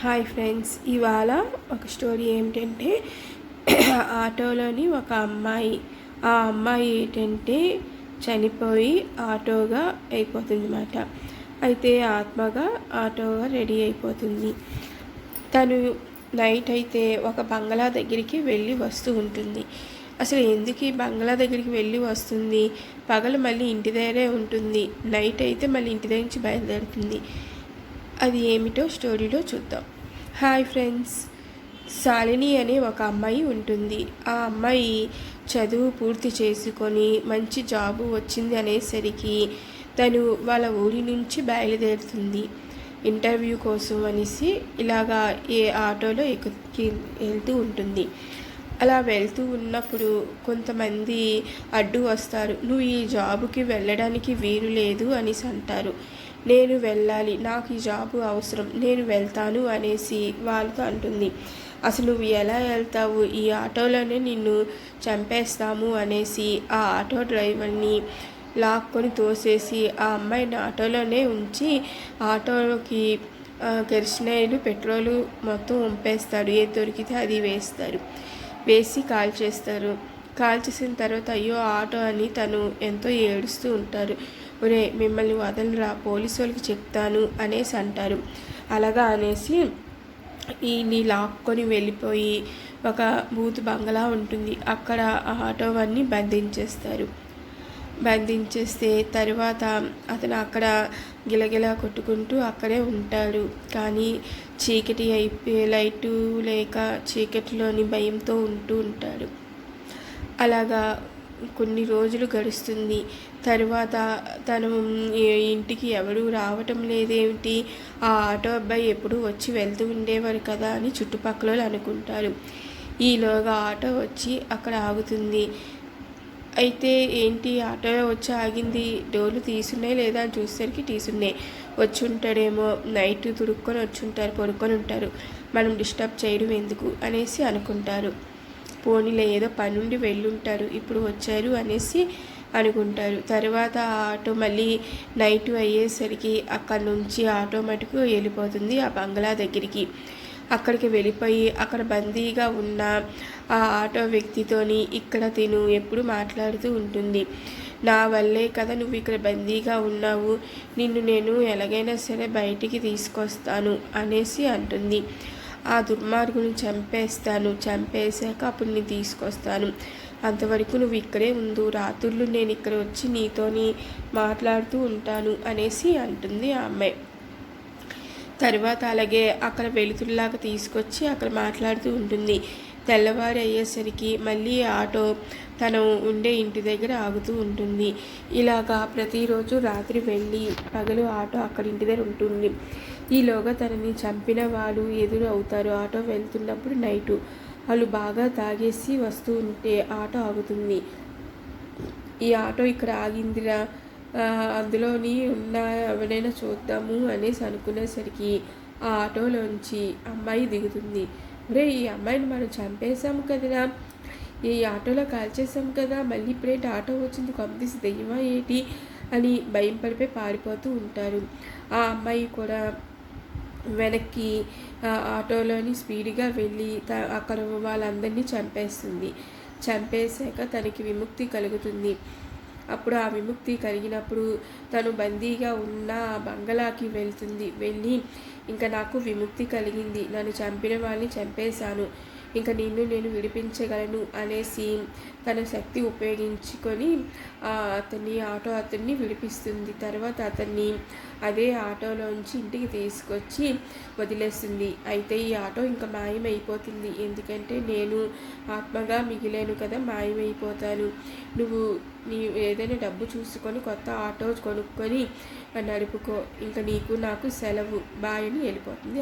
Hi friends ఇవాళ ఒక story ఏమిటంటే ఆటోలోని ఒక అమ్మాయి ఆ అమ్మాయి ఏంటంటే చనిపోయి ఆటోగా అయిపోతుంది అన్నమాట అయితే ఆత్మగా ఆటోగా రెడీ అయిపోతుంది. తను నైట్ అయితే ఒక బంగ్లా దగ్గరికి వెళ్ళి వస్తూ ఉంటుంది. అసలు ఎందుకు ఈ బంగ్లా దగ్గరికి వెళ్ళి వస్తుంది? పగలు మళ్ళీ ఇంటి దగ్గరే ఉంటుంది. నైట్ అయితే మళ్ళీ ఇంటి దగ్గర నుంచి బయలుదేరుతుంది. అది ఏమిటో స్టోరీలో చూద్దాం. హాయ్ ఫ్రెండ్స్ శాలిని అనే ఒక అమ్మాయి ఉంటుంది. ఆ అమ్మాయి చదువు పూర్తి చేసుకొని మంచి జాబు వచ్చింది అనేసరికి తను వాళ్ళ ఊరి నుంచి బయలుదేరుతుంది. ఇంటర్వ్యూ కోసం అనేసి ఇలాగా ఏ ఆటోలో ఎక్కి వెళ్తూ ఉంటుంది. అలా వెళ్తూ ఉన్నప్పుడు కొంతమంది అడ్డు వస్తారు. నువ్వు ఈ జాబుకి వెళ్ళడానికి వీలు లేదు అనేసి అంటారు. నేను వెళ్ళాలి నాకు ఈ జాబు అవసరం నేను వెళ్తాను అనేసి వాళ్ళతో అంటుంది. అసలు నువ్వు ఎలా వెళ్తావు? ఈ ఆటోలోనే నిన్ను చంపేస్తాము అనేసి ఆ ఆటో డ్రైవర్ని లాక్కొని తోసేసి ఆ అమ్మాయిని ఆటోలోనే ఉంచి ఆటోకి కెరసినాయిలు పెట్రోలు మొత్తం ఉంపేస్తాడు ఏది దొరికితే అది వేస్తారు. వేసి కాల్ చేస్తారు కాల్ చేసిన తర్వాత అయ్యో ఆటో అని తను ఎంతో ఏడుస్తూ ఉంటారు. ఒరే మిమ్మల్ని వదలరా పోలీసు వాళ్ళకి చెప్తాను అనేసి అంటారు. అలాగా అనేసి ఈ లాక్కొని వెళ్ళిపోయి ఒక బూత్ బంగ్లా ఉంటుంది. అక్కడ ఆ ఆటోవన్నీ బంధించేస్తారు. బంధించేస్తే తర్వాత అతను అక్కడ గిలగిలా కొట్టుకుంటూ అక్కడే ఉంటాడు. కానీ చీకటి అయిపోయి లైటు లేక చీకటిలోని భయంతో ఉంటూ ఉంటాడు. అలాగా కొన్ని రోజులు గడుస్తుంది. తరువాత తను ఇంటికి ఎవరు రావటం లేదేమిటి? ఆ ఆటో అబ్బాయి ఎప్పుడు వచ్చి వెళ్తూ ఉండేవారు కదా అని చుట్టుపక్కల అనుకుంటారు. ఈలోగా ఆటో వచ్చి అక్కడ ఆగుతుంది. అయితే ఏంటి? ఆటో వచ్చి ఆగింది. డోర్లు తీసున్నాయి లేదా అని చూసేసరికి తీసున్నాయి. వచ్చి ఉంటాడేమో. నైట్ తుడుక్కొని వచ్చి ఉంటారు పడుకొని ఉంటారు. మనం డిస్టర్బ్ చేయడం ఎందుకు? అనేసి అనుకుంటారు. పోనీలే ఏదో పనుండి వెళ్ళుంటారు ఇప్పుడు వచ్చారు అనేసి అనుకుంటారు. తర్వాత ఆ ఆటో మళ్ళీ నైట్ అయ్యేసరికి అక్కడ నుంచి ఆటో మటుకు వెళ్ళిపోతుంది ఆ బంగ్లా దగ్గరికి. అక్కడికి వెళ్ళిపోయి అక్కడ బందీగా ఉన్న ఆ ఆటో వ్యక్తితోని ఇక్కడ తిను ఎప్పుడు మాట్లాడుతూ ఉంటుంది. నా వల్లే కదా నువ్వు ఇక్కడ బందీగా ఉన్నావు నిన్ను నేను ఎలాగైనా సరే బయటికి తీసుకొస్తాను అనేసి అంటుంది. ఆ దుర్మార్గుని చంపేస్తాను. చంపేశాక అప్పుడు నీ తీసుకొస్తాను. అంతవరకు నువ్వు ఇక్కడే ఉండు. రాత్రులు నేను ఇక్కడ వచ్చి నీతోని మాట్లాడుతూ ఉంటాను అనేసి అంటుంది ఆ అమ్మాయి. తర్వాత అలాగే అక్కడ వెలుతురులాగా తీసుకొచ్చి అక్కడ మాట్లాడుతూ ఉంటుంది. తెల్లవారు అయ్యేసరికి మళ్ళీ ఆటో తను ఉండే ఇంటి దగ్గర ఆగుతూ ఉంటుంది. ఇలాగా ప్రతిరోజు రాత్రి వెళ్ళి పగలు ఆటో అక్కడ ఇంటి దగ్గర ఉంటుంది. ఈలోగా తనని చంపిన వాళ్ళు ఎదురు అవుతారు. ఆటో వెళ్తున్నప్పుడు నైటు వాళ్ళు బాగా తాగేసి వస్తూ ఉంటే ఆటో ఆగుతుంది. ఈ ఆటో ఇక్కడ ఆగిందిరా. అందులోని ఉన్న ఎవరైనా చూద్దాము అనేసి అనుకునేసరికి ఆ ఆటోలోంచి అమ్మాయి దిగుతుంది. రే ఈ అమ్మాయిని మనం చంపేశాము కదరా. ఈ ఆటోలో కాల్చేసాం కదా. మళ్ళీ ఇప్పుడేంటి ఆటో వచ్చింది? కొంపతీసి దెయ్యమా ఏంటి? అని భయం పడిపోయి పారిపోతూ ఉంటారు. ఆ అమ్మాయి కూడా వెనక్కి ఆటోలోని స్పీడ్గా వెళ్ళి త అక్కడ వాళ్ళందరినీ చంపేస్తుంది. చంపేశాక తనకి విముక్తి కలుగుతుంది. అప్పుడు ఆ విముక్తి కలిగినప్పుడు తను బందీగా ఉన్న బంగళాకి వెళ్తుంది. వెళ్ళి ఇంకా నాకు విముక్తి కలిగింది. నన్ను చంపిన వాళ్ళని చంపేశాను. ఇంకా నిన్ను నేను విడిపించగలను అనేసి తన శక్తి ఉపయోగించుకొని అతన్ని ఆటో అతన్ని విడిపిస్తుంది. తర్వాత అతన్ని అదే ఆటోలోంచి ఇంటికి తీసుకొచ్చి వదిలేస్తుంది. అయితే ఈ ఆటో ఇంకా మాయమైపోతుంది. ఎందుకంటే నేను ఆత్మగా మిగిలేను కదా మాయమైపోతాను. నువ్వు నీ ఏదైనా డబ్బు చూసుకొని కొత్త ఆటో కొనుక్కొని నడుపుకో. ఇంకా నీకు నాకు సెలవు. బాయ్ అని వెళ్ళిపోతుంది.